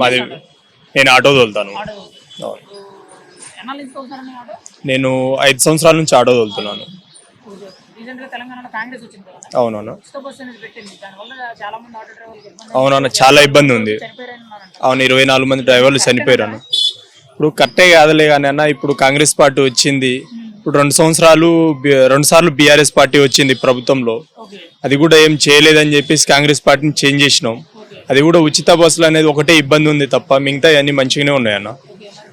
మాది నేను ఆటో తోలుతాను. నేను ఐదు సంవత్సరాల నుంచి ఆటో తోలుతున్నాను. అవునవును. అవునవును చాలా ఇబ్బంది ఉంది. అవును ఇరవై నాలుగు మంది డ్రైవర్లు చనిపోయారు ఇప్పుడు కరెక్టే కాదులే కానీ అన్న ఇప్పుడు కాంగ్రెస్ పార్టీ వచ్చింది. ఇప్పుడు రెండు సంవత్సరాలు రెండు సార్లు బీఆర్ఎస్ పార్టీ వచ్చింది ప్రభుత్వంలో. అది కూడా ఏం చేయలేదని చెప్పేసి కాంగ్రెస్ పార్టీని చేంజ్ చేసినాం. అది కూడా ఉచిత బస్సులు అనేది ఒకటే ఇబ్బంది ఉంది తప్ప మిగతా అన్ని మంచిగానే ఉన్నాయన్న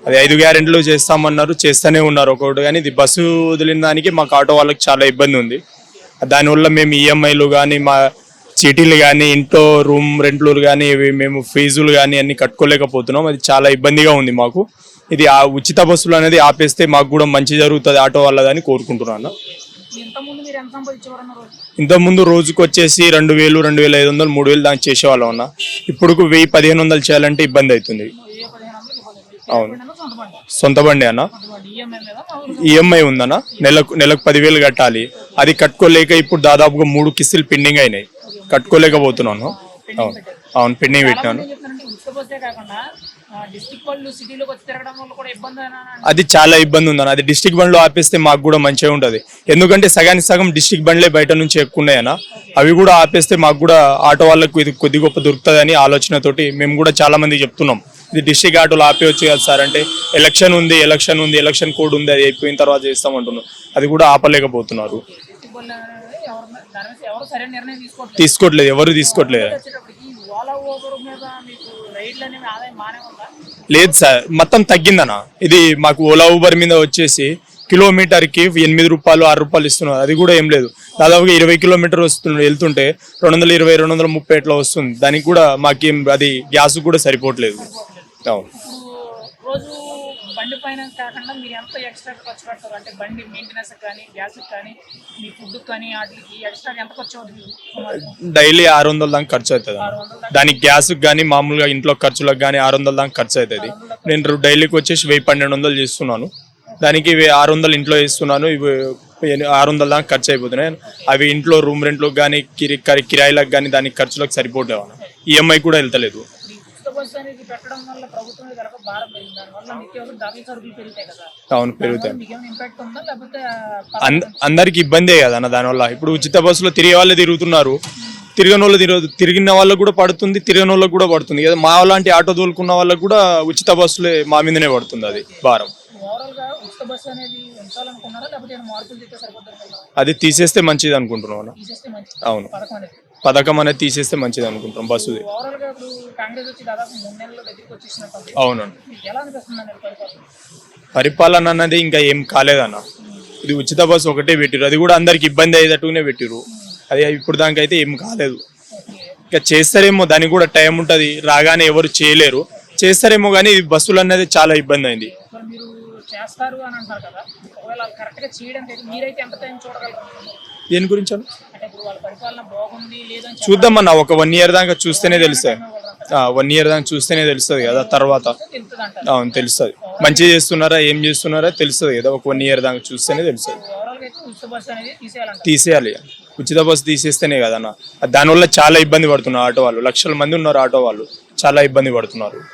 అది ఐదు గ్యారెంట్లు చేస్తామన్నారు చేస్తూనే ఉన్నారు ఒకటి కానీ ఇది బస్సు వదిలిన దానికి మాకు ఆటో వాళ్ళకి చాలా ఇబ్బంది ఉంది. దానివల్ల మేము ఈఎంఐలు కానీ మా చీటీలు కానీ ఇంట్లో రూమ్ రెంట్లు కానీ ఇవి మేము ఫీజులు కానీ అన్ని కట్టుకోలేకపోతున్నాం. అది చాలా ఇబ్బందిగా ఉంది మాకు. ఇది ఆ ఉచిత బస్సులు అనేది ఆపేస్తే మాకు కూడా మంచి జరుగుతుంది ఆటో వాళ్ళదని కోరుకుంటున్నాను ఇంతకుముందు రోజుకి వచ్చేసి రెండు వేలు రెండు వేల ఐదు వందలు మూడు వేలు దాకా చేసేవాళ్ళం అన్న. ఇప్పుడు వెయ్యి పదిహేను వందలు చేయాలంటే ఇబ్బంది అవుతుంది అవును. సొంత బండి. అన్న. ఈఎంఐ మామూలుగా ఈఎంఐ ఉందన్న. నెలకు నెలకు పదివేలు కట్టాలి. అది కట్టుకోలేక ఇప్పుడు దాదాపుగా మూడు కిస్తులు పెండింగ్ అయినాయి. కట్టుకోలేకపోతున్నాను. అవును. అవును పెండింగ్ పెట్టినాను. అది చాలా ఇబ్బంది ఉందన్న. అది డిస్టిక్ బండ్లో ఆపేస్తే మాకు కూడా మంచిగా ఉంటుంది. ఎందుకంటే సగానికి సగం డిస్టిక్ బండ్లే బయట నుంచి ఎక్కున్నాయన్న అవి కూడా ఆపేస్తే మాకు కూడా ఆటో వాళ్ళకు ఇది కొద్ది గొప్ప దొరుకుతుందని ఆలోచనతోటి మేము కూడా చాలా మంది చెప్తున్నాం. ఇది డిస్టిక్ ఆటోలు ఆపేయచ్చు కదా సార్ అంటే ఎలక్షన్ ఉంది ఎలక్షన్ ఉంది ఎలక్షన్ కోడ్ ఉంది అది అయిపోయిన తర్వాత చేస్తామంటున్నాం అది కూడా ఆపలేకపోతున్నారు. తీసుకోవట్లేదు. ఎవరు తీసుకోవట్లేదు. లేదు సార్ మొత్తం తగ్గిందన్న. ఇది మాకు ఓలా ఊబర్ మీద వచ్చేసి కిలోమీటర్కి ఎనిమిది రూపాయలు ఆరు రూపాయలు ఇస్తున్నారు. అది కూడా ఏం లేదు. దాదాపుగా ఇరవై కిలోమీటర్ వస్తుంది వెళ్తుంటే రెండు వందల ఇరవై రెండు వందల ముప్పై ఎట్లా వస్తుంది. దానికి కూడా మాకేం అది గ్యాస్ కూడా సరిపోవట్లేదు. అవును. బండి పైన కాకుండా మీరు ఎంత ఎక్స్ట్రా ఖర్చు పెడతారు? అంటే బండి మెయింటెనెన్స్ కానీ గ్యాస్ కానీ మీ ఫుడ్ కానీ వాటికి ఎక్స్ట్రా ఎంత ఖర్చు అవుతుంది? డైలీ ఆరు వందల దాకా ఖర్చు అవుతుంది. దానికి గ్యాస్కి కానీ మామూలుగా ఇంట్లో ఖర్చులకు కానీ ఆరు వందల దాకా ఖర్చు అవుతుంది. నేను డైలీకి వచ్చేసి వెయ్యి పన్నెండు వందలు చేస్తున్నాను. దానికి ఆరు వందలు ఇంట్లో వేస్తున్నాను ఇవి ఆరు వందల దాకా ఖర్చు అయిపోతున్నాయి. అవి ఇంట్లో రూమ్ రెంట్లకు కానీ కిరి కరి- కిరాయిలకు కానీ దానికి ఖర్చులకు సరిపోతాయి ఈఎంఐ కూడా వెళ్తలేదు. పెట్టడం వల్ల ప్రభుత్వం కనుక భారం పెరిగింది. దానివల్ల సరుకులు పెరుగుతాయి కదా. అవును పెరుగుతాయి. ఇంపాక్ట్ ఉందా? లేకపోతే అంద అందరికి ఇబ్బందే కదా అన్న దానివల్ల. ఇప్పుడు ఉచిత బస్సులో తిరిగే వాళ్ళే తిరుగుతున్నారు. తిరగని వాళ్ళు తిరగదు తిరిగిన వాళ్ళకు కూడా పడుతుంది తిరగని వాళ్ళకు కూడా పడుతుంది. కదా మా లాంటి ఆటో తోలుకున్న వాళ్ళకు కూడా ఉచిత బస్సులే మా మీదనే పడుతుంది అది భారం అది తీసేస్తే మంచిది అనుకుంటున్నాం అన్న. తీసేస్తే మంచిది. అవును. పథకం అనేది తీసేస్తే మంచిది బస్సుది దగ్గరికి వచ్చేసినట్టు అవునండి. పరిపాలన? అన్నది ఇంకా ఏం కాలేదన్న. ఇది ఉచిత బస్సు ఒకటే పెట్టిరు అది కూడా అందరికి ఇబ్బంది అయ్యేటట్టుగానే పెట్టిరు అది ఇప్పుడు దానికైతే ఏం కాలేదు. ఇంకా చేస్తారేమో దానికి కూడా టైం ఉంటుంది. రాగానే ఎవరు చేయలేరు. చేస్తారేమో కానీ ఇది బస్సులు అనేది చాలా ఇబ్బంది అయింది. మరి మీరు చేస్తారు అని అంటారు కదా. ఒకవేళ కరెక్ట్గా చేయడానికి అయితే మీరైతే ఎంత టైం చూడగలరు? దేని గురించి చూద్దామన్న ఒక వన్ ఇయర్ దాకా చూస్తేనే తెలుస్తుంది వన్ ఇయర్ దాకా చూస్తేనే తెలుస్తుంది కదా తర్వాత. అవును తెలుస్తుంది. మంచిగా చేస్తున్నారా ఏం చేస్తున్నారా తెలుస్తుంది కదా ఒక వన్ ఇయర్ దాకా చూస్తేనే తెలుస్తుంది. తీసేయాలి. ఉచిత బస్సు తీసేస్తేనే కదన్న దానివల్ల చాలా ఇబ్బంది పడుతున్నారు ఆటో వాళ్ళు. లక్షల మంది ఉన్నారు ఆటో వాళ్ళు. చాలా ఇబ్బంది పడుతున్నారు.